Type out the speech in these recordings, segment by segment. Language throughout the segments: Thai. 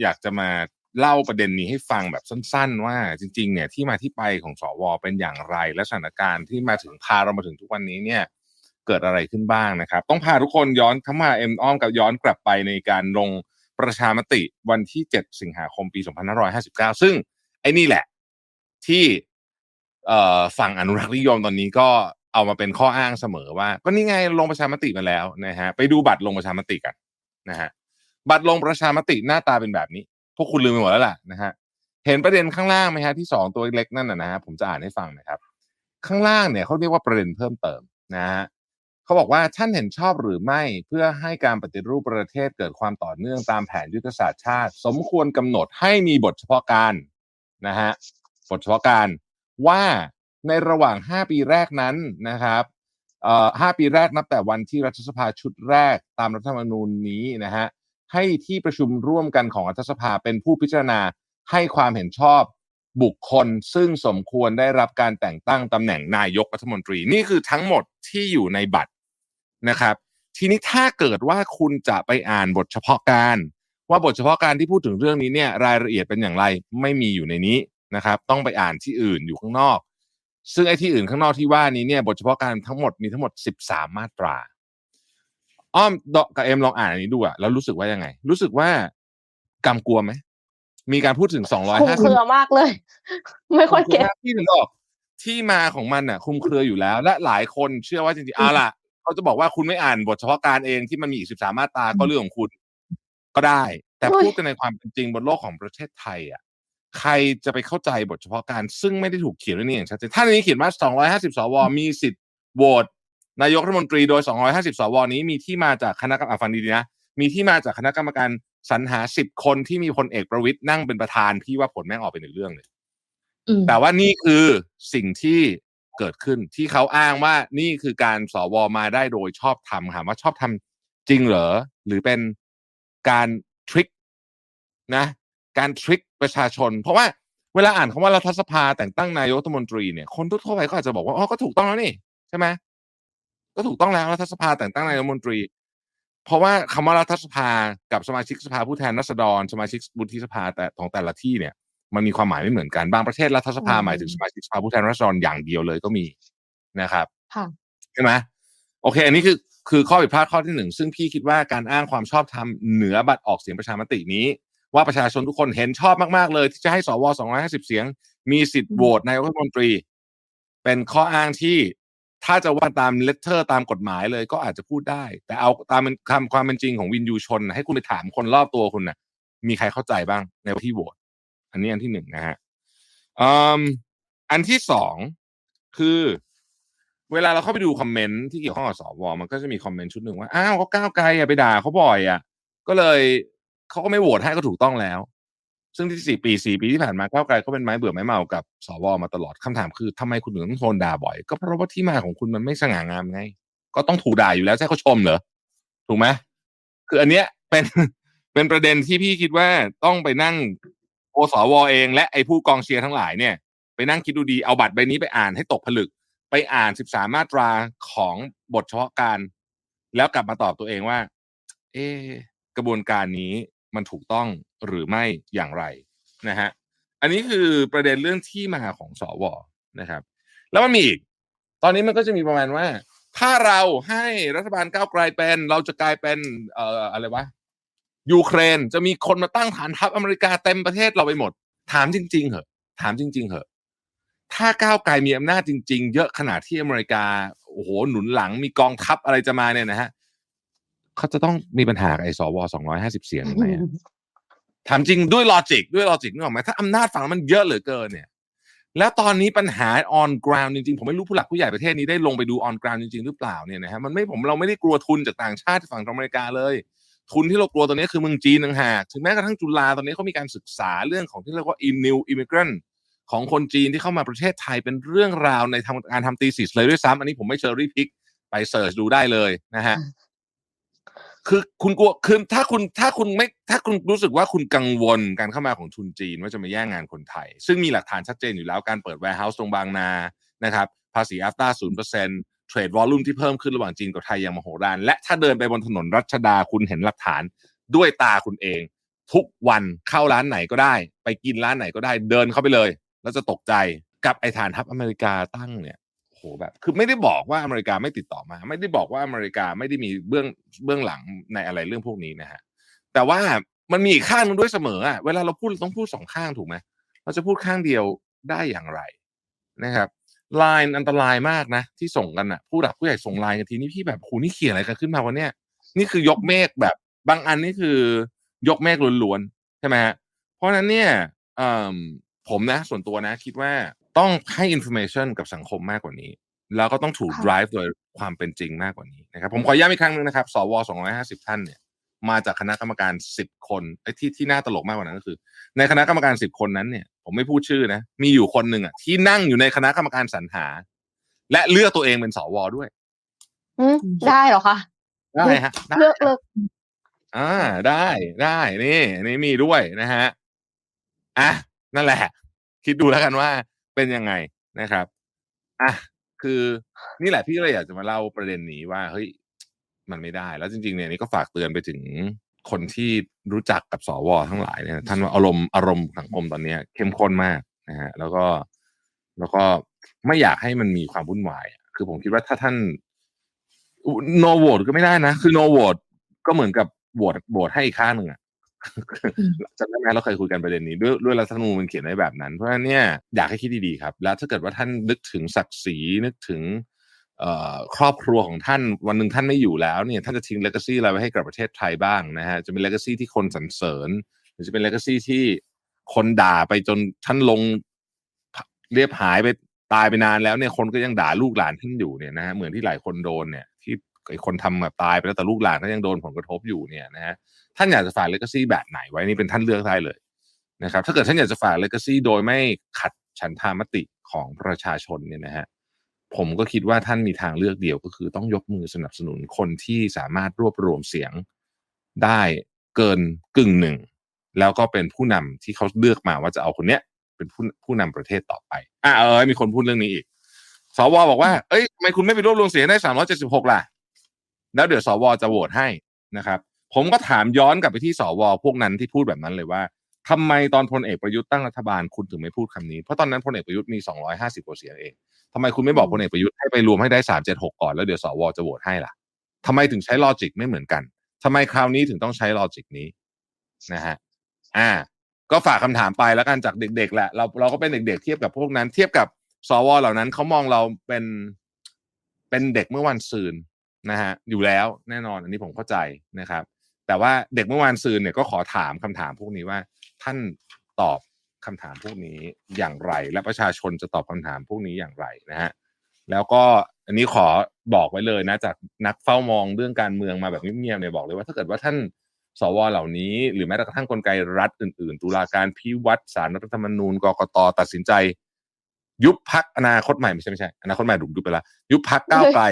อยากจะมาเล่าประเด็นนี้ให้ฟังแบบสั้น ๆ ว่าจริง ๆ เนี่ยที่มาที่ไปของสวเป็นอย่างไร และสถานการณ์ที่มาถึงพาเรามาถึงทุกวันนี้เนี่ยเกิดอะไรขึ้นบ้างนะครับ ต้องพาทุกคนย้อนเข้ามาเอ็มอ้อมกับย้อนกลับไปในการลงประชามติวันที่ 7 สิงหาคมปี 2559 ซึ่งไอ้นี่แหละที่ฝั่งอนุรักษ์นิยมตอนนี้ก็เอามาเป็นข้ออ้างเสมอว่า ก็นี่ไงลงประชามติมาแล้วนะฮะไปดูบัตรลงประชามติกันนะฮะ บัตรลงประชามติหน้าตาเป็นแบบนี้ พวกคุณลืมไปหมดแล้วล่ะนะฮะเห็นประเด็นข้างล่างไหมฮะที่สองตัวเล็กนั่นนะฮะผมจะอ่านให้ฟังนะครับ ข้างล่างเนี่ยเขาเรียกว่าประเด็นเพิ่มเติมนะฮะเขาบอกว่าท่านเห็นชอบหรือไม่เพื่อให้การปฏิรูปประเทศเกิดความต่อเนื่องตามแผนยุทธศาสตร์ชาติ สมควรกำหนดให้มีบทเฉพาะการนะฮะบทเฉพาะการว่าในระหว่าง 5 ปีแรกนั้นนะครับเอ่อ5ปีแรกนับแต่วันที่รัฐสภาชุดแรกตามรัฐธรรมนูญนี้นะฮะ ให้ที่ประชุมร่วมกันของรัฐสภาเป็นผู้พิจารณาให้ความเห็นชอบบุคคล ซึ่งสมควรได้รับการแต่งตั้งตำแหน่งนายกรัฐมนตรี นี่คือทั้งหมดที่อยู่ในบัตรนะครับ ทีนี้ถ้าเกิดว่าคุณจะไปอ่านบทเฉพาะการ ว่าบทเฉพาะการที่พูดถึงเรื่องนี้เนี่ยรายละเอียดเป็นอย่างไรไม่มีอยู่ในนี้นะครับ ต้องไปอ่านที่อื่นอยู่ข้างนอก ซึ่งไอ้ที่อื่นข้างนอกที่ว่านี้เนี่ยบทเฉพาะการทั้งหมดมีทั้งหมด 13 มาตรา อ้อมดอกกับเอ็มลองอ่านอันนี้ดูอะแล้วรู้สึกว่ายังไง รู้สึกว่ากำกวมไหมมีการพูดถึงคลุม250เครือมากเลย ไม่ค่อยเก็ตที่ถึงบอกที่มาของมันน่ะคลุมเครืออยู่แล้ว และหลายคนเชื่อว่าจริงๆเอาล่ะเขาจะบอกว่าคุณไม่อ่านบทเฉพาะการเองที่มันมีอีก13มาตราก็เรื่องของคุณ ก็ได้ แต่โอ้ยพูดกันในความเป็นจริงบนโลกของประเทศไทย อะ ใครจะไปเข้าใจบทเฉพาะการ ซึ่งไม่ได้ถูกเขียนไว้นี่อย่างชัดเจนถ้าในนี้เขียนว่า250สวมีสิทธิ์โหวต นายกรัฐมนตรีโดย 250 สวนี้มีที่มาจากคณะกรรมการฟังดีๆนะมีที่มาจากคณะกรรมการสรรหา 10 คนที่มีพลเอกประวิตยนั่งเป็นประธานพี่ว่าผลแม่งออกเป็นอีกเรื่องเลยอืมแต่ว่านี่คือสิ่งที่เกิดขึ้นที่เขาอ้างว่านี่คือการสวมาได้โดยชอบทำถามว่าชอบทำจริงเหรอหรือเป็นการทริคนะการทริคประชาชน เพราะว่าเวลาอ่านคำว่ารัฐสภาแต่งตั้งนายกรัฐมนตรีเนี่ยคนทั่วๆไปก็อาจจะบอกว่าอ๋อก็ถูกต้องแล้วนี่ใช่ไหม ก็ถูกต้องแล้วรัฐสภาแต่งตั้งนายกรัฐมนตรี เพราะว่าคำว่ารัฐสภากับสมาชิกสภาผู้แทนราษฎร สมาชิกวุฒิสภาแต่ของแต่ละที่เนี่ยมันมีความหมายไม่เหมือนกันบางประเทศรัฐสภาอืมหมายถึงสมาชิกสภาผู้แทนราษฎรอย่างเดียวเลยก็มีนะครับค่ะใช่ไหมโอเค อันนี้คือคือข้อผิดพลาดข้อที่หนึ่งซึ่งพี่คิดว่าการอ้างความชอบธรรมเหนือบัตรออกเสียงประชามตินี้ ว่าประชาชนทุกคนเห็นชอบมากๆเลย ที่จะให้สว250เสียง มีสิทธิ์อืมโหวตนายกรัฐมนตรี เป็นข้ออ้างที่ ถ้าจะว่าตามเลตเตอร์ตามกฎหมายเลยก็อาจจะพูดได้ แต่เอาตามคำความเป็นจริงของวินยูชน ให้คุณไปถามคนรอบตัวคุณน่ะ มีใครเข้าใจบ้างในที่โหวตอันนี้อันที่หนึ่งนะฮะอันที่สองคือเวลาเราเข้าไปดูคอมเมนต์ที่เกี่ยวข้องกับสวมันก็จะมีคอมเมนต์ชุดหนึ่งว่า อ้าวเขาก้าวไกลอะไปด่าเขาบ่อยอะ ก็เลยเขาก็ไม่โหวตให้ก็ถูกต้องแล้ว ซึ่งที่สี่ปีสี่ปีที่ผ่านมาก้าวไกลก็เป็นไม้เบื่อไม้เมากับสวมาตลอดคำถามคือทำไมคุณถึงต้องโดนด่าบ่อย ก็เพราะว่าที่มาของคุณมันไม่สง่างามไง ก็ต้องถูกด่าอยู่แล้วใช่เขาชมเหรอถูกไหมคืออันเนี้ยเป็นเป็นประเด็นที่พี่คิดว่าต้องไปนั่งโอสวเองและไอ้ผู้กองเชียร์ทั้งหลายเนี่ย ไปนั่งคิดดูดีเอาบัตรใบนี้ไปอ่านให้ตกผลึก ไปอ่าน13มาตราของบทเฉพาะการ แล้วกลับมาตอบตัวเองว่า เอกระบวนการนี้ มันถูกต้องหรือไม่อย่างไรนะฮะอันนี้คือประเด็นเรื่องที่มาของสวนะครับ แล้วมันมีอีก ตอนนี้มันก็จะมีประมาณว่า ถ้าเราให้รัฐบาลก้าวไกลเป็น เราจะกลายเป็นเอ่ออะไรวะยูเครนจะมีคนมาตั้งฐานทัพอเมริกาเต็มประเทศเราไปหมด ถามจริง ๆเหอะ ถามจริง ๆเหอะ ถ้าก้าวไกลมีอำนาจจริง ๆ เยอะขนาดที่อเมริกาโอ้โหหนุนหลังมีกองทัพอะไรจะมาเนี่ยนะฮะ เขาจะต้องมีปัญหากับไอ้สวสองร้อยห้าสิบเสียงไงอะถามจริงด้วยลอจิกด้วยลอจิกนึกออกไหมถ้าอำนาจฝั่งมันเยอะเหลือเกินเนี่ย แล้วตอนนี้ปัญหา on ground จริงๆ ผมไม่รู้ผู้หลักผู้ใหญ่ประเทศนี้ได้ลงไปดู on ground จริงๆ หรือเปล่าเนี่ยนะฮะมันไม่ผมเราไม่ได้กลัวทุนจากต่างชาติฝั่งอเมริกาเลย ทุนที่เรากลัวตอนนี้คือเมืองจีนต่างหากถึงแม้กระทั่งจุฬาตอนนี้เขามีการศึกษาเรื่องของที่เรียกว่า new immigrant ของคนจีนที่เข้ามาประเทศไทยเป็นเรื่องราวในทำการทำตีสิสเลยด้วยซ้ำอันนี้ผมไม่เชอรี่พิกไปเสิร์ชดูได้เลยนะฮะ คือคุณกลัวคือถ้าคุณถ้าคุณไม่ถ้าคุณรู้สึกว่าคุณกังวลการเข้ามาของทุนจีน ว่าจะมาแย่งงานคนไทย ซึ่งมีหลักฐานชัดเจนอยู่แล้วการเปิด warehouse ตรงบางนานะครับภาษีอัฟตาศูนย์เปอร์เซ็นต์เทรดวอลลุ่มที่เพิ่มขึ้นระหว่างจีนกับไทยอย่างมโหฬารและถ้าเดินไปบนถนนรัชดาคุณเห็นหลักฐานด้วยตาคุณเอง ทุกวันเข้าร้านไหนก็ได้ ไปกินร้านไหนก็ได้เดินเข้าไปเลย แล้วจะตกใจกับไอ้ฐานทัพอเมริกาตั้งเนี่ย หแบบคือไม่ได้บอกว่าอเมริกาไม่ติดต่อมา ไม่ได้บอกว่าอเมริกาไม่ได้มีเบื้องเบื้องหลังในอะไรเรื่องพวกนี้นะฮะแต่ว่ามันมีอีกข้างนึงด้วยเสมออะเวลาเราพูดต้องพูดสองข้างถูกไหมเราจะพูดข้างเดียวได้อย่างไรนะครับไลน์อันตรายมากนะ ที่ส่งกันอะ ผู้หลักผู้ใหญ่ส่งไลน์กันทีนี้พี่แบบโหนี่เขียนอะไรกันขึ้นมาวันเนี้ยนี่คือยกเมฆแบบบางอันนี่คือยกเมฆล้วนๆใช่ไหมฮะเพราะนั้นเนี่ยเอิ่มผมนะ ส่วนตัวนะ คิดว่า ต้องให้ information กับสังคมมากกว่านี้ แล้วก็ต้องถูกค่ะ drive โดยความเป็นจริงมากกว่านี้นะครับ ผมขอย้ำอีกครั้งหนึงนะครับ สว250 ท่านเนี่ย มาจากคณะกรรมการ 10 คนไอ้ที่ที่น่าตลกมากกว่านั้นก็คือ ในคณะกรรมการ 10 คนนั้นเนี่ย ผมไม่พูดชื่อนะ มีอยู่คนหนึ่งอะที่นั่งอยู่ในคณะกรรมการสรรหา และเลือกตัวเองเป็นสวด้วยอืมได้เหรอคะได้ฮะได้เลือกเลือกอ่าได้ได้นี่นี่มีด้วยนะฮะอะนั่นแหละ คิดดูแล้วกันว่า เป็นยังไงนะครับอะคือนี่แหละพี่เลยอยากจะมาเล่าประเด็นนี้ว่าเฮ้ยมันไม่ได้ แล้วจริงๆเนี่ยนี่ก็ฝากเตือนไปถึงคนที่รู้จักกับสวทั้งหลายเนี่ยท่านว่าอารมณ์อารมณ์สังคมตอนนี้เข้มข้นมากนะฮะแล้วก็แล้วก็ไม่อยากให้มันมีความวุ่นวาย คือผมคิดว่าถ้าท่านโนโหวตก็ไม่ได้นะ คือโนโหวตก็เหมือนกับโหวตโหวตให้อีกข้างหนึ่งอะ จำได้ไหมเราเคยคุยกันประเด็นนี้ด้วยด้วยรัฐธรรมนูญมันเขียนไว้แบบนั้น เพราะฉะนั้นเนี่ยอยากให้คิดดีๆครับ แล้วถ้าเกิดว่าท่านนึกถึงศักดิ์ศรีนึกถึงครอบครัวของท่านวันหนึ่งท่านไม่อยู่แล้วเนี่ยท่านจะทิ้งเลก a ซีอะไรไว้ให้กับประเทศไทยบ้างนะฮะจะเป็นเลก a ซีที่คนสรรเสริญหรือจะเป็นเลก a ซีที่คนด่าไปจนท่านลงเรียบหายไปตายไปนานแล้วเนี่ยคนก็ยังด่าลูกหลานท่านอยู่เนี่ยนะฮะเหมือนที่หลายคนโดนเนี่ย ที่ไอคนทำแบบตายไปแล้วแต่ลูกหลานก็ยังโดนผลกระทบอยู่เนี่ยนะฮะ ท่านอยากจะฝากเลก a ซีแบบไหนไว้นี่เป็นท่านเลือกได้เลยนะครับ ถ้าเกิดท่านอยากจะฝากเลก a ซีโดยไม่ขัดฉันทามติของประชาชนเนี่ยนะฮะผมก็คิดว่าท่านมีทางเลือกเดียวก็คือต้องยกมือสนับสนุนคนที่สามารถรวบรวมเสียงได้เกินกึ่งหนึ่ง แล้วก็เป็นผู้นำที่เขาเลือกมาว่าจะเอาคนเนี้ย เป็นผู้ผู้นำประเทศต่อไปอะเออมีคนพูดเรื่องนี้อีกสวบอกว่าเอ้ยทำไมคุณไม่ไปรวบรวมเสียงได้สามร้อยเจ็ดสิบหกล่ะ แล้วเดี๋ยวสวจะโหวตให้นะครับ ผมก็ถามย้อนกลับไปที่สวพวกนั้นที่พูดแบบนั้นเลยว่าทำไมตอนพลเอกประยุทธ์ตั้งรัฐบาลคุณถึงไม่พูดคำนี้ เพราะตอนนั้นพลเอกประยุทธ์มีสองร้อยห้าสิบกว่าเสียงเองทำไมคุณไม่บอกพลเอกประยุทธ์ให้ไปรวมให้ได้สามเจ็ดหกก่อนแล้วเดี๋ยวสวจะโหวตให้ล่ะทำไมถึงใช้ลอจิกไม่เหมือนกันทำไมคราวนี้ถึงต้องใช้ลอจิกนี้นะฮะ อ่า ก็ฝากคำถามไปแล้วกันจากเด็ก ๆ แหละ เราเราก็เป็นเด็กๆเทียบกับพวกนั้น เทียบกับสวเหล่านั้นเขามองเราเป็นเป็นเด็กเมื่อวันซืนนะฮะอยู่แล้วแน่นอนอันนี้ผมเข้าใจนะครับ แต่ว่าเด็กเมื่อวานซืนเนี่ยก็ขอถามคำถามพวกนี้ว่า ท่านตอบคำถามพวกนี้อย่างไร และประชาชนจะตอบคำถามพวกนี้อย่างไรนะฮะแล้วก็อันนี้ขอบอกไว้เลยนะจากนักเฝ้ามองเรื่องการเมืองมาแบบเงียบๆเนี่ยบอกเลยว่าถ้าเกิดว่าท่านสวเหล่านี้ หรือแม้แต่กระทั่งกลไกรัฐอื่น ๆ ตุลาการพิวัตรสารรัฐธรรมนูญกกตตัดสินใจ ยุบพักอนาคตใหม่ไม่ใช่ไม่ใช่อนาคตใหม่ถูกยุบไปแล้วยุบพักก้าวไกล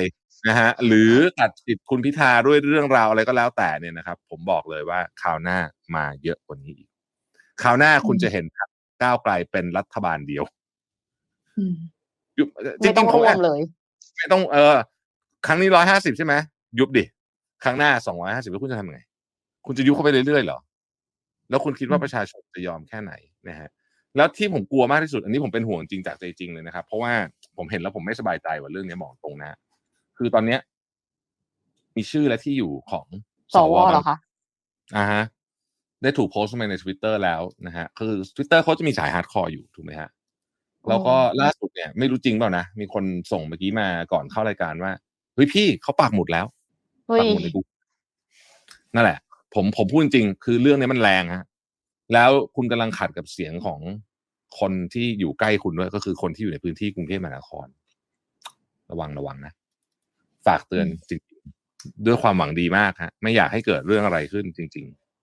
นะฮะหรือตัดสิทธิ์คุณพิธาด้วยเรื่องราวอะไรก็แล้วแต่เนี่ยนะครับ ผมบอกเลยว่าคราวหน้ามาเยอะกว่านี้อีกคราวหน้าคุณจะเห็นพรรคก้าวไกลเป็นรัฐบาลเดียวอืมยุบจไม่ต้ริองงๆผรมวแอมบเลย ไม่ต้องเออ ครั้งนี้ร้อยห้าสิบใช่ไหมยุบดิครั้งหน้าสองร้อยห้าสิบแล้วคุณจะทำยังไง คุณจะยุบเข้าไปเรื่อยๆเหรอ แล้วคุณคิดว่าอืมประชาชนจะยอมแค่ไหนนะฮะ แล้วที่ผมกลัวมากที่สุด อันนี้ผมเป็นห่วงจริงจากใจจริงเลยนะครับ เพราะว่าผมเห็นแล้วผมไม่สบายใจว่าเรื่องนี้บอกตรงนะ คือตอนเนี้ย มีชื่อและที่อยู่ของสวเหรอคะอ่าฮะ ได้ถูกโพสต์มาในทวิตเตอร์แล้วนะฮะ คือทวิตเตอร์เขาจะมีสายฮาร์ดคอร์อยู่ถูกไหมฮะ แล้วก็ล่าสุดเนี่ย ไม่รู้จริงเปล่านะ มีคนส่งเมื่อกี้มาก่อนเข้ารายการว่าเฮ้ยพี่เขาปักหมุดแล้วเฮ้ปัยกหมุดในกูนั่นแหละ ผมผมพูดจริงๆคือเรื่องนี้มันแรงฮะ แล้วคุณกำลังขัดกับเสียงของคนที่อยู่ใกล้คุณด้วย ก็คือคนที่อยู่ในพื้นที่กรุงเทพมหานคร ระวังระวังนะ ฝากเตือนจริงๆด้วยความหวังดีมากฮะ ไม่อยากให้เกิดเรื่องอะไรขึ้นจริง